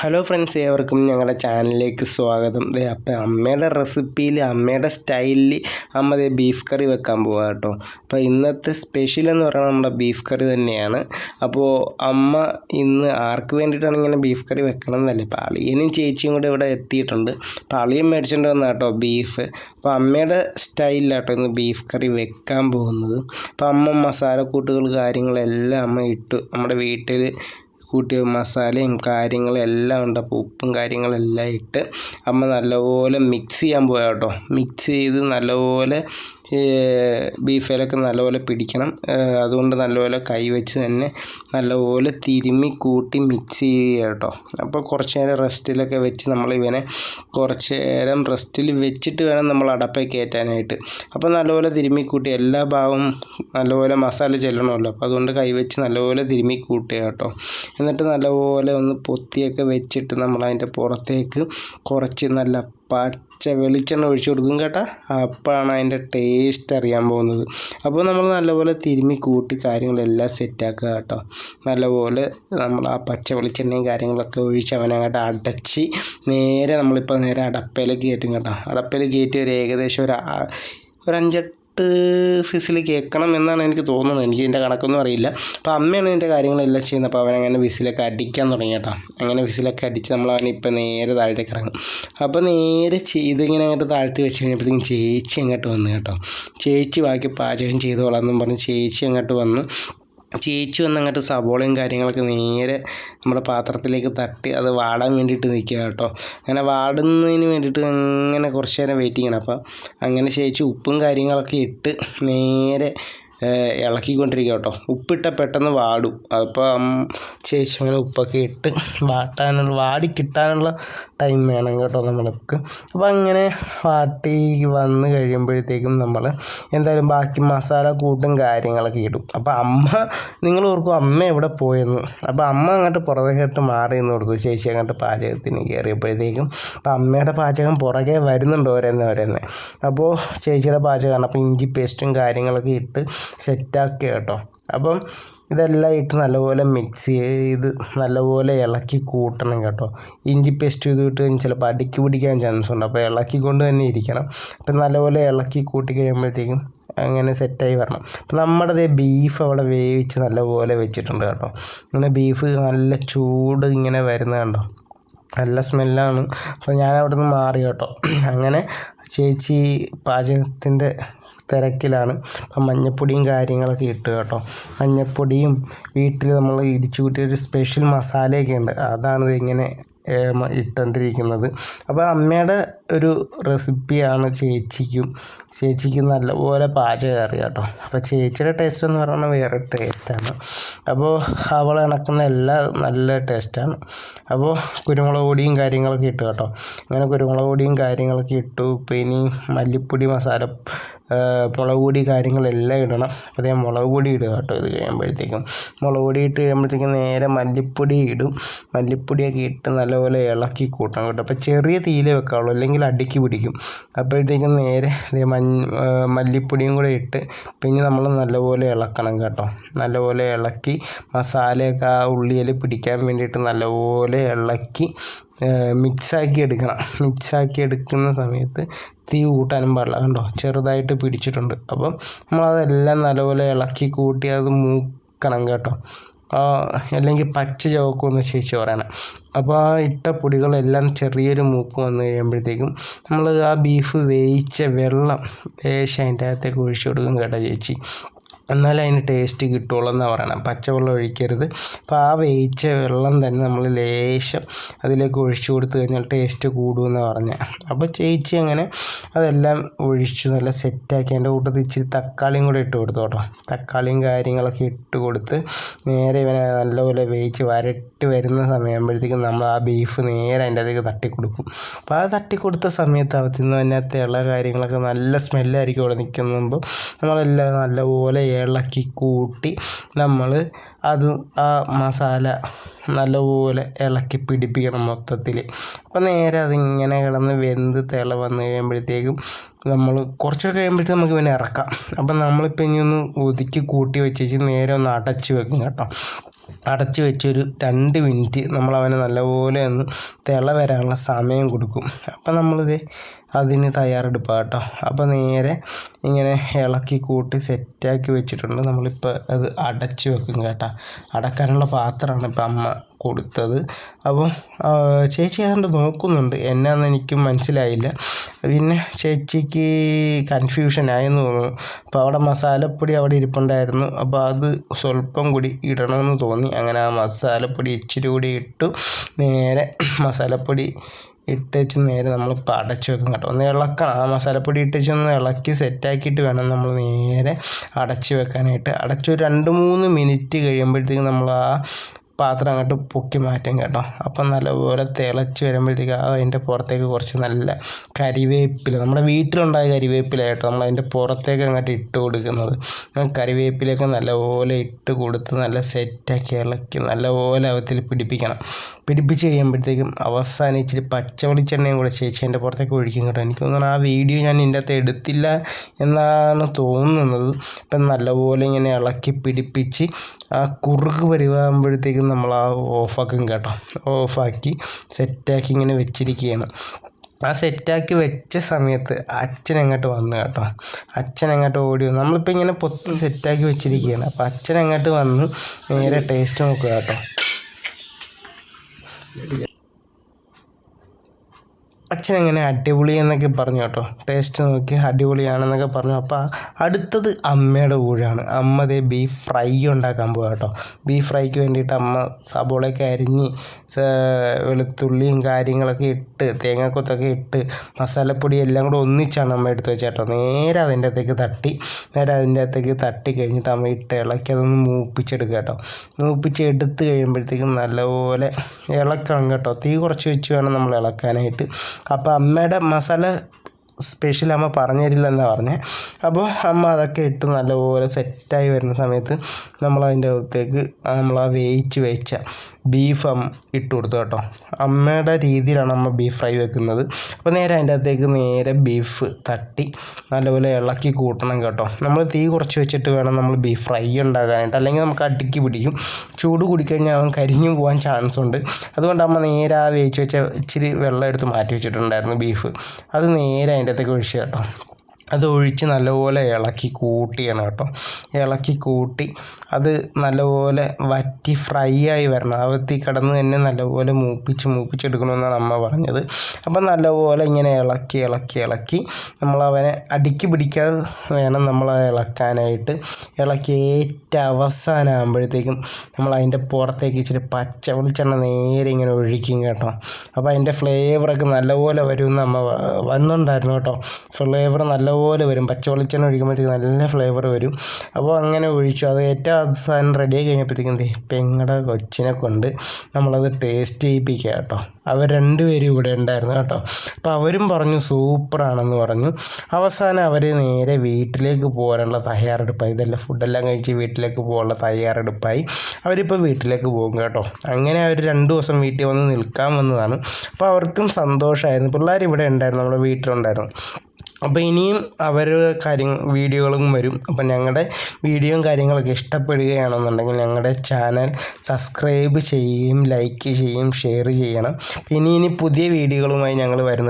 Hello friends ഏവർക്കും ഞങ്ങളുടെ ചാനലിലേക്ക് സ്വാഗതം. ദേ അപ്പം അമ്മയുടെ റെസിപ്പിയിൽ അമ്മയുടെ സ്റ്റൈലിൽ അമ്മ ബീഫ് കറി വെക്കാൻ പോവുക കേട്ടോ. അപ്പോൾ ഇന്നത്തെ സ്പെഷ്യൽ എന്ന് പറയുന്നത് നമ്മുടെ ബീഫ് കറി തന്നെയാണ്. അപ്പോൾ അമ്മ ഇന്ന് ആർക്ക് വേണ്ടിയിട്ടാണ് ഇങ്ങനെ ബീഫ് കറി വെക്കണം എന്നല്ലേ? അപ്പോൾ അളിയനും ചേച്ചിയും കൂടെ ഇവിടെ എത്തിയിട്ടുണ്ട്. അപ്പോൾ അളിയൻ മേടിച്ചിട്ട് വന്ന കേട്ടോ ബീഫ് അപ്പോൾ അമ്മയുടെ സ്റ്റൈലിലാട്ടോ ഇന്ന് ബീഫ് കറി വെക്കാൻ പോകുന്നത്. അപ്പോൾ അമ്മ മസാലക്കൂട്ടുകൾ കാര്യങ്ങളെല്ലാം അമ്മ ഇട്ടു നമ്മുടെ വീട്ടിൽ കൂട്ടിയ മസാലയും കാര്യങ്ങളും എല്ലാം ഉണ്ട്. അപ്പോൾ ഉപ്പും കാര്യങ്ങളെല്ലാം ഇട്ട് അമ്മ നല്ലപോലെ മിക്സ് ചെയ്യാൻ പോയ കേട്ടോ മിക്സ് ചെയ്ത് നല്ലപോലെ ബീഫിലൊക്കെ നല്ലപോലെ പിടിക്കണം. അതുകൊണ്ട് നല്ലപോലെ കൈ വെച്ച് തന്നെ നല്ലപോലെ തിരുമ്മി കൂട്ടി മിക്സ് ചെയ്യുക കേട്ടോ. അപ്പോൾ കുറച്ച് നേരം റെസ്റ്റിലൊക്കെ വെച്ച് നമ്മൾ ഇവനെ കുറച്ച് നേരം റെസ്റ്റിൽ വെച്ചിട്ട് വേണം നമ്മൾ അടപ്പേ കയറ്റാനായിട്ട്. അപ്പോൾ നല്ലപോലെ തിരുമ്മി കൂട്ടി എല്ലാ ഭാഗവും നല്ലപോലെ മസാല ചെല്ലണമല്ലോ. അപ്പോൾ അതുകൊണ്ട് കൈ വെച്ച് നല്ലപോലെ തിരുമ്മി കൂട്ടുക കേട്ടോ. എന്നിട്ട് നല്ലപോലെ ഒന്ന് പൊത്തിയൊക്കെ വെച്ചിട്ട് നമ്മൾ അതിന്റെ പുറത്തേക്ക് കുറച്ച് നല്ല പച്ച വെളിച്ചെണ്ണ ഒഴിച്ചു കൊടുക്കും കേട്ടോ. അപ്പോഴാണ് അതിന്റെ ടേസ്റ്റ് അറിയാൻ പോകുന്നത്. അപ്പോൾ നമ്മൾ നല്ലപോലെ തിരുമ്മി കൂട്ടി കാര്യങ്ങളെല്ലാം സെറ്റാക്കുക കേട്ടോ. നല്ലപോലെ നമ്മൾ ആ പച്ച വെളിച്ചെണ്ണയും കാര്യങ്ങളൊക്കെ ഒഴിച്ച് അവനങ്ങോട്ട് അടച്ച് നേരെ നമ്മളിപ്പോൾ നേരെ അടപ്പയിലേക്ക് കയറ്റും കേട്ടോ. അടപ്പയിൽ കയറ്റി ഒരു ഏകദേശം ഒരു ഒരു അഞ്ചെട്ട് ഫിസിൽ കേൾക്കണം എന്നാണ് എനിക്ക് തോന്നുന്നത്. എനിക്ക് ഇതിന്റെ കണക്കൊന്നും അറിയില്ല. അപ്പോൾ അമ്മയാണ് ഇതിന്റെ കാര്യങ്ങളെല്ലാം ചെയ്യുന്നത്. അപ്പോൾ അവനങ്ങനെ വിസിലൊക്കെ അടിക്കാൻ തുടങ്ങി കേട്ടോ. അങ്ങനെ വിസിലൊക്കെ അടിച്ച് നമ്മൾ അവനെ ഇപ്പം നേരെ താഴത്തേക്ക് ഇറങ്ങും. അപ്പോൾ നേരെ ഇതിങ്ങനെ അങ്ങോട്ട് താഴ്ത്തി വെച്ച് കഴിഞ്ഞപ്പോഴത്തേക്കും ചേച്ചി അങ്ങോട്ട് വന്നു കേട്ടോ. ചേച്ചി ബാക്കി പാചകം ചെയ്തോളാം എന്നും പറഞ്ഞ് ചേച്ചി അങ്ങോട്ട് വന്നു ചേച്ചി വന്ന് അങ്ങോട്ട് സബോളയും കാര്യങ്ങളൊക്കെ നേരെ നമ്മുടെ പാത്രത്തിലേക്ക് തട്ടി അത് വാടാൻ വേണ്ടിയിട്ട് നിൽക്കുക കേട്ടോ. അങ്ങനെ വാടുന്നതിന് വേണ്ടിയിട്ട് അങ്ങനെ കുറച്ച് നേരം വെയിറ്റ് ചെയ്യണം അപ്പം അങ്ങനെ ചേച്ചി ഉപ്പും കാര്യങ്ങളൊക്കെ ഇട്ട് നേരെ ഇളക്കിക്കൊണ്ടിരിക്കുക കേട്ടോ. ഉപ്പിട്ട പെട്ടെന്ന് വാടും. അപ്പം ചേച്ചി അങ്ങനെ ഉപ്പൊക്കെ ഇട്ട് വാട്ടാനുള്ള വാടി കിട്ടാനുള്ള ടൈം വേണം കേട്ടോ നമ്മൾക്ക്. അപ്പോൾ അങ്ങനെ വാട്ടി വന്ന് കഴിയുമ്പോഴത്തേക്കും നമ്മൾ എന്തായാലും ബാക്കി മസാല കൂട്ടും കാര്യങ്ങളൊക്കെ ഇടും. അപ്പോൾ അമ്മ നിങ്ങൾ ഓർക്കും അമ്മ എവിടെ പോയെന്ന്. അപ്പോൾ അമ്മ അങ്ങോട്ട് പുറകേട്ട് മാറി എന്ന് കൊടുത്തു. ചേച്ചി അങ്ങോട്ട് പാചകത്തിന് കയറിയപ്പോഴത്തേക്കും അപ്പോൾ അമ്മയുടെ പാചകം പുറകെ വരുന്നുണ്ട് ഓരോന്ന് ഓരോന്ന്. അപ്പോൾ ചേച്ചിയുടെ പാചകമാണ്. അപ്പോൾ ഇഞ്ചി പേസ്റ്റും കാര്യങ്ങളൊക്കെ ഇട്ട് സെറ്റാക്കുക കേട്ടോ. അപ്പം ഇതെല്ലാം ഇട്ട് നല്ലപോലെ മിക്സ് ചെയ്ത് നല്ലപോലെ ഇളക്കി കൂട്ടണം കേട്ടോ. ഇഞ്ചി പേസ്റ്റ് ചെയ്ത് ഇട്ട് കഴിഞ്ഞാൽ ചിലപ്പോൾ അടുക്കി പിടിക്കാൻ ചാൻസ് ഉണ്ട്. അപ്പോൾ ഇളക്കിക്കൊണ്ട് തന്നെ ഇരിക്കണം. അപ്പം നല്ലപോലെ ഇളക്കി കൂട്ടി കഴിയുമ്പോഴത്തേക്കും അങ്ങനെ സെറ്റായി വരണം. അപ്പം നമ്മുടെ ബീഫ് അവിടെ വേവിച്ച് നല്ലപോലെ വെച്ചിട്ടുണ്ട് കേട്ടോ. അങ്ങനെ ബീഫ് നല്ല ചൂട് ഇങ്ങനെ വരുന്ന കണ്ടോ? നല്ല സ്മെല്ലാണ് അപ്പോൾ ഞാൻ അവിടെ നിന്ന് മാറി കേട്ടോ. അങ്ങനെ ചേച്ചി പാചകത്തിന്റെ തിരക്കിലാണ്. അപ്പം മഞ്ഞപ്പൊടിയും കാര്യങ്ങളൊക്കെ ഇട്ട് കേട്ടോ. മഞ്ഞപ്പൊടിയും വീട്ടിൽ നമ്മൾ ഇടിച്ചു കൂട്ടിയ ഒരു സ്പെഷ്യൽ മസാലയൊക്കെ ഉണ്ട്. അതാണ് ഇതിങ്ങനെ ഇട്ടുകൊണ്ടിരിക്കുന്നത് അപ്പോൾ അമ്മയുടെ ഒരു റെസിപ്പിയാണ് ചേച്ചിക്കും. ചേച്ചിക്ക് നല്ലപോലെ പാചകം അറിയാം കേട്ടോ. അപ്പോൾ ചേച്ചിയുടെ ടേസ്റ്റ് എന്ന് പറയുന്നത് വേറെ ടേസ്റ്റാണ് അപ്പോൾ അവൾ ഇണക്കുന്ന എല്ലാം നല്ല ടേസ്റ്റാണ് അപ്പോൾ കുരുമുളക് പൊടിയും കാര്യങ്ങളൊക്കെ ഇട്ടു കേട്ടോ. അങ്ങനെ കുരുമുളക് പൊടിയും കാര്യങ്ങളൊക്കെ ഇട്ടു. പിന്നെ മല്ലിപ്പൊടി മസാല മുളക് പൊടി കാര്യങ്ങളെല്ലാം ഇടണം. അതേ മുളക് പൊടി ഇടുക കേട്ടോ ഇത് കഴിയുമ്പോഴത്തേക്കും. മുളക് പൊടി ഇട്ട് കഴിയുമ്പോഴത്തേക്കും നേരെ മല്ലിപ്പൊടി ഇടും. മല്ലിപ്പൊടിയൊക്കെ ഇട്ട് നല്ലപോലെ ഇളക്കി കൂട്ടണം കേട്ടോ. അപ്പോൾ ചെറിയ തീയിലേ വെക്കാവുള്ളൂ. അല്ലെങ്കിൽ അടിക്ക് പിടിക്കും. അപ്പോഴത്തേക്കും നേരെ മഞ്ഞ മല്ലിപ്പൊടിയും കൂടെ ഇട്ട് പിന്നെ നമ്മൾ നല്ലപോലെ ഇളക്കണം കേട്ടോ. നല്ലപോലെ ഇളക്കി മസാലയൊക്കെ ആ ഉള്ളിയിൽ പിടിക്കാൻ വേണ്ടിയിട്ട് നല്ലപോലെ ഇളക്കി മിക്സാക്കി എടുക്കണം മിക്സാക്കി എടുക്കുന്ന സമയത്ത് തീ കൂട്ടാനും പാടില്ല. കണ്ടോ? ചെറുതായിട്ട് പിടിച്ചിട്ടുണ്ട്. അപ്പം നമ്മളതെല്ലാം നല്ലപോലെ ഇളക്കി കൂട്ടി അത് മൂക്കണം കേട്ടോ. അല്ലെങ്കിൽ പച്ച ചുവക്കുമെന്ന് ചേച്ചി പറയണം. അപ്പോൾ ആ ഇട്ട പൊടികളെല്ലാം ചെറിയൊരു മൂക്ക് വന്നു കഴിയുമ്പോഴത്തേക്കും നമ്മൾ ആ ബീഫ് വേവിച്ച വെള്ളം ലേശം അതിന്റെ അകത്തേക്ക് ഒഴിച്ചു കൊടുക്കും കേട്ടോ ചേച്ചി. എന്നാലേ അതിന് ടേസ്റ്റ് കിട്ടുള്ളൂ എന്നാണ് പറയണത്. പച്ചവെള്ളം ഒഴിക്കരുത്. അപ്പോൾ ആ വേവിച്ച വെള്ളം തന്നെ നമ്മൾ ലേശം അതിലേക്ക് ഒഴിച്ചു കൊടുത്തു കഴിഞ്ഞാൽ ടേസ്റ്റ് കൂടുമെന്ന് പറഞ്ഞത് അപ്പോൾ ചേച്ചി അങ്ങനെ അതെല്ലാം ഒഴിച്ചു നല്ല സെറ്റാക്കി അതിന്റെ കൂട്ടത്തിൽ ഇച്ചിരി തക്കാളിയും കൂടെ ഇട്ട് കൊടുത്തു കേട്ടോ. തക്കാളിയും കാര്യങ്ങളൊക്കെ ഇട്ട് കൊടുത്ത് നേരെ ഇവനെ നല്ലപോലെ വേവിച്ച് വരട്ടി വരുന്ന സമയമാകുമ്പോഴത്തേക്കും നമ്മൾ ആ ബീഫ് നേരെ അതിന്റെ അതിലേക്ക് തട്ടിക്കൊടുക്കും. അപ്പോൾ ആ തട്ടിക്കൊടുത്ത സമയത്ത് അവത്തിൽ നിന്ന് അതിനകത്ത് ഇള കാര്യങ്ങളൊക്കെ നല്ല സ്മെല്ലായിരിക്കും അവിടെ നിൽക്കുമ്പോൾ നമ്മളെല്ലാം നല്ലപോലെ ഇളക്കി കൂട്ടി നമ്മൾ അത് ആ മസാല നല്ലപോലെ ഇളക്കി പിടിപ്പിക്കണം മൊത്തത്തിൽ അപ്പോൾ നേരെ അതിങ്ങനെ കിടന്ന് വെന്ത് തിള വന്ന് കഴിയുമ്പോഴത്തേക്കും നമ്മൾ കുറച്ച് കഴിയുമ്പോഴത്തേക്ക് നമുക്ക് പിന്നെ ഇറക്കാം. അപ്പം നമ്മളിപ്പോൾ ഇനി ഒന്ന് ഒതുക്കി കൂട്ടി വെച്ചേച്ച് നേരെ ഒന്ന് അടച്ച് വെക്കും കേട്ടോ. അടച്ച് വെച്ചൊരു രണ്ട് മിനിറ്റ് നമ്മൾ അവനെ നല്ലപോലെ ഒന്ന് തിള വരാനുള്ള സമയം കൊടുക്കും. അപ്പം നമ്മളിത് അതിന് തയ്യാറെടുപ്പാണ് കേട്ടോ. അപ്പോൾ നേരെ ഇങ്ങനെ ഇളക്കി കൂട്ടി സെറ്റാക്കി വെച്ചിട്ടുണ്ട്. നമ്മളിപ്പോൾ അത് അടച്ചു വെക്കും കേട്ടോ. അടക്കാനുള്ള പാത്രമാണ് ഇപ്പം അമ്മ കൊടുത്തത്. അപ്പം ചേച്ചി ഏതാണ്ട് നോക്കുന്നുണ്ട്. എന്നാന്ന് എനിക്ക് മനസ്സിലായില്ല. പിന്നെ ചേച്ചിക്ക് കൺഫ്യൂഷൻ ആയെന്ന് തോന്നുന്നു. അപ്പോൾ അവിടെ മസാലപ്പൊടി അവിടെ ഇരിപ്പുണ്ടായിരുന്നു. അപ്പോൾ അത് സ്വല്പം കൂടി ഇടണമെന്ന് തോന്നി. അങ്ങനെ ആ മസാലപ്പൊടി ഇച്ചിരി കൂടി ഇട്ടു. നേരെ മസാലപ്പൊടി ഇട്ടേച്ച് നേരെ നമ്മൾ ഇപ്പോൾ അടച്ച് വെക്കും കേട്ടോ. ഒന്ന് ഇളക്കണം. ആ മസാലപ്പൊടി ഇട്ടേച്ച് ഒന്ന് ഇളക്കി സെറ്റാക്കിയിട്ട് വേണം നമ്മൾ നേരെ അടച്ച് വെക്കാനായിട്ട്. അടച്ചൊരു രണ്ട് മൂന്ന് മിനിറ്റ് കഴിയുമ്പോഴത്തേക്കും നമ്മൾ ആ പാത്രം അങ്ങോട്ട് പൊക്കി മാറ്റും കേട്ടോ. അപ്പം നല്ലപോലെ തിളച്ച് വരുമ്പോഴത്തേക്ക് അതിന്റെ പുറത്തേക്ക് കുറച്ച് നല്ല കരിവേപ്പില. നമ്മുടെ വീട്ടിലുണ്ടായ കരിവേപ്പില കേട്ടോ. നമ്മൾ അതിന്റെ പുറത്തേക്ക് അങ്ങോട്ട് ഇട്ട് കൊടുക്കുന്നത്. കരിവേപ്പിലൊക്കെ നല്ലപോലെ ഇട്ട് കൊടുത്ത് നല്ല സെറ്റാക്കി ഇളക്കി നല്ലപോലെ അവത്തിൽ പിടിപ്പിക്കണം. പിടിപ്പിച്ച് കഴിയുമ്പോഴത്തേക്കും അവസാനം ഇച്ചിരി പച്ച വെളിച്ചെണ്ണയും കൂടെ ചേച്ചി അതിന്റെ പുറത്തേക്ക് ഒഴിക്കും കേട്ടോ. എനിക്ക് തോന്നുന്നു ആ വീഡിയോ ഞാൻ ഇതിന്റെ അകത്ത് എടുത്തില്ല എന്നാണ് തോന്നുന്നത്. ഇപ്പം നല്ലപോലെ ഇങ്ങനെ ഇളക്കി പിടിപ്പിച്ച് ആ കുറുക്ക് പരിവാകുമ്പോഴത്തേക്കും നമ്മൾ ആ ഓഫാക്കും കേട്ടോ. ഓഫാക്കി സെറ്റാക്കി ഇങ്ങനെ വെച്ചിരിക്കുകയാണ് ആ സെറ്റാക്കി വെച്ച സമയത്ത് അച്ഛൻ അങ്ങോട്ട് വന്നു കേട്ടോ. അച്ഛൻ അങ്ങോട്ട് ഓടി വന്നു. നമ്മളിപ്പോൾ ഇങ്ങനെ പൊത്ത് സെറ്റാക്കി വെച്ചിരിക്കുകയാണ് അപ്പോൾ അച്ഛൻ അങ്ങോട്ട് വന്ന് നേരെ ടേസ്റ്റ് നോക്കുക കേട്ടോ. അച്ഛൻ എങ്ങനെ അടിപൊളി എന്നൊക്കെ പറഞ്ഞു കേട്ടോ. ടേസ്റ്റ് നോക്കി അടിപൊളിയാണെന്നൊക്കെ പറഞ്ഞു. അപ്പോൾ അടുത്തത് അമ്മയുടെ കൂടെയാണ് അമ്മ ദേ ബീഫ് ഫ്രൈ ഉണ്ടാക്കാൻ പോകുക കേട്ടോ. ബീഫ് ഫ്രൈക്ക് വേണ്ടിയിട്ട് അമ്മ സബോളയൊക്കെ അരിഞ്ഞ് വെളുത്തുള്ളിയും കാര്യങ്ങളൊക്കെ ഇട്ട് തേങ്ങാക്കൊത്തൊക്കെ ഇട്ട് മസാലപ്പൊടി എല്ലാം കൂടെ ഒന്നിച്ചാണ് അമ്മ എടുത്ത് വെച്ചേട്ടോ നേരെ അതിന്റെ അകത്തേക്ക് തട്ടി നേരെ അതിന്റെ അകത്തേക്ക് തട്ടി കഴിഞ്ഞിട്ട് അമ്മ ഇട്ട് ഇളക്കി അതൊന്ന് മൂപ്പിച്ചെടുക്കുക കേട്ടോ. മൂപ്പിച്ച് എടുത്ത് കഴിയുമ്പോഴത്തേക്കും നല്ലപോലെ ഇളക്കണം കേട്ടോ. തീ കുറച്ച് വെച്ച് വേണം നമ്മൾ ഇളക്കാനായിട്ട്. അപ്പോൾ അമ്മയുടെ മസാല സ്പെഷ്യൽ അമ്മ പറഞ്ഞു. തരില്ലെന്നാണ് പറഞ്ഞത് അപ്പോൾ അമ്മ അതൊക്കെ ഇട്ട് നല്ലപോലെ സെറ്റായി വരുന്ന സമയത്ത് നമ്മൾ അതിന്റെ അകത്തേക്ക് നമ്മൾ ആ വേവിച്ച് വെച്ച ബീഫ് ഇട്ട് കൊടുത്തു കേട്ടോ. അമ്മയുടെ രീതിയിലാണ് അമ്മ ബീഫ് ഫ്രൈ വെക്കുന്നത്. അപ്പോൾ നേരെ അതിന്റെ അകത്തേക്ക് നേരെ ബീഫ് തട്ടി നല്ലപോലെ ഇളക്കി കൂട്ടണം കേട്ടോ. നമ്മൾ തീ കുറച്ച് വെച്ചിട്ട് വേണം നമ്മൾ ബീഫ് ഫ്രൈ ഉണ്ടാക്കാനായിട്ട്. അല്ലെങ്കിൽ നമുക്ക് അടിക്ക് പിടിക്കും. ചൂട് കുടിക്കഴിഞ്ഞാൽ അവൻ കരിഞ്ഞു പോകാൻ ചാൻസ് ഉണ്ട് അതുകൊണ്ട് അമ്മ നേരെ ആ വേവിച്ച് വെച്ച ഇച്ചിരി വെള്ളം എടുത്ത് മാറ്റി വെച്ചിട്ടുണ്ടായിരുന്നു ബീഫ്. അത് നേരെ അതിന്റെ അകത്തേക്ക് ഒഴിച്ച് കേട്ടോ. അത് ഒഴിച്ച് നല്ലപോലെ ഇളക്കി കൂട്ടിയാണ് കേട്ടോ. ഇളക്കി കൂട്ടി അത് നല്ലപോലെ വറ്റി ഫ്രൈ ആയി വരണം. അവത്തി കിടന്ന് തന്നെ നല്ലപോലെ മൂപ്പിച്ച് മൂപ്പിച്ചെടുക്കണമെന്നാണ് അമ്മ പറഞ്ഞത്. അപ്പം നല്ലപോലെ ഇങ്ങനെ ഇളക്കി ഇളക്കി ഇളക്കി നമ്മളവനെ അടുക്കി പിടിക്കാതെ വേണം നമ്മൾ ഇളക്കാനായിട്ട്. ഇളക്കി ഏറ്റവും അവസാനമാകുമ്പോഴത്തേക്കും നമ്മൾ അതിന്റെ പുറത്തേക്ക് ഇച്ചിരി പച്ച വെളിച്ചെണ്ണ നേരെ ഇങ്ങനെ ഒഴിക്കും കേട്ടോ. അപ്പോൾ അതിന്റെ ഫ്ലേവറൊക്കെ നല്ലപോലെ വരുമെന്ന് അമ്മ വന്നിട്ടുണ്ടായിരുന്നു കേട്ടോ. ഫ്ലേവർ നല്ല നല്ലപോലെ വരും. പച്ച വെളിച്ചെണ്ണ ഒഴിക്കുമ്പോഴത്തേക്ക് നല്ല ഫ്ലേവർ വരും. അപ്പോൾ അങ്ങനെ ഒഴിച്ചു. അത് ഏറ്റവും അവസാനം റെഡി ആയി കഴിഞ്ഞപ്പോഴത്തേക്കും പെങ്ങടെ കൊച്ചിനെ കൊണ്ട് നമ്മളത് ടേസ്റ്റ് ചെയ്യിപ്പിക്കുക കേട്ടോ. അവർ രണ്ടുപേരും ഇവിടെ ഉണ്ടായിരുന്നു കേട്ടോ. അപ്പോൾ അവരും പറഞ്ഞു സൂപ്പറാണെന്ന് പറഞ്ഞു. അവസാനം അവർ നേരെ വീട്ടിലേക്ക് പോകാനുള്ള തയ്യാറെടുപ്പായി. ഇതെല്ലാം ഫുഡെല്ലാം കഴിച്ച് വീട്ടിലേക്ക് പോകാനുള്ള തയ്യാറെടുപ്പായി. അവരിപ്പോൾ വീട്ടിലേക്ക് പോകും കേട്ടോ. അങ്ങനെ അവർ രണ്ട് ദിവസം വീട്ടിൽ വന്ന് നിൽക്കാൻ വന്നതാണ്. അപ്പോൾ അവർക്കും സന്തോഷമായിരുന്നു. പിള്ളേർ ഇവിടെ ഉണ്ടായിരുന്നു നമ്മുടെ വീട്ടിലുണ്ടായിരുന്നു. അപ്പോൾ ഇനിയും അവരുടെ കാര്യം വീഡിയോകളും വരും. അപ്പോൾ ഞങ്ങളുടെ വീഡിയോയും കാര്യങ്ങളൊക്കെ ഇഷ്ടപ്പെടുകയാണെന്നുണ്ടെങ്കിൽ ഞങ്ങളുടെ ചാനൽ സബ്സ്ക്രൈബ് ചെയ്യുകയും ലൈക്ക് ചെയ്യുകയും ഷെയർ ചെയ്യണം. ഇനി ഇനി പുതിയ വീഡിയോകളുമായി ഞങ്ങൾ വരുന്നത്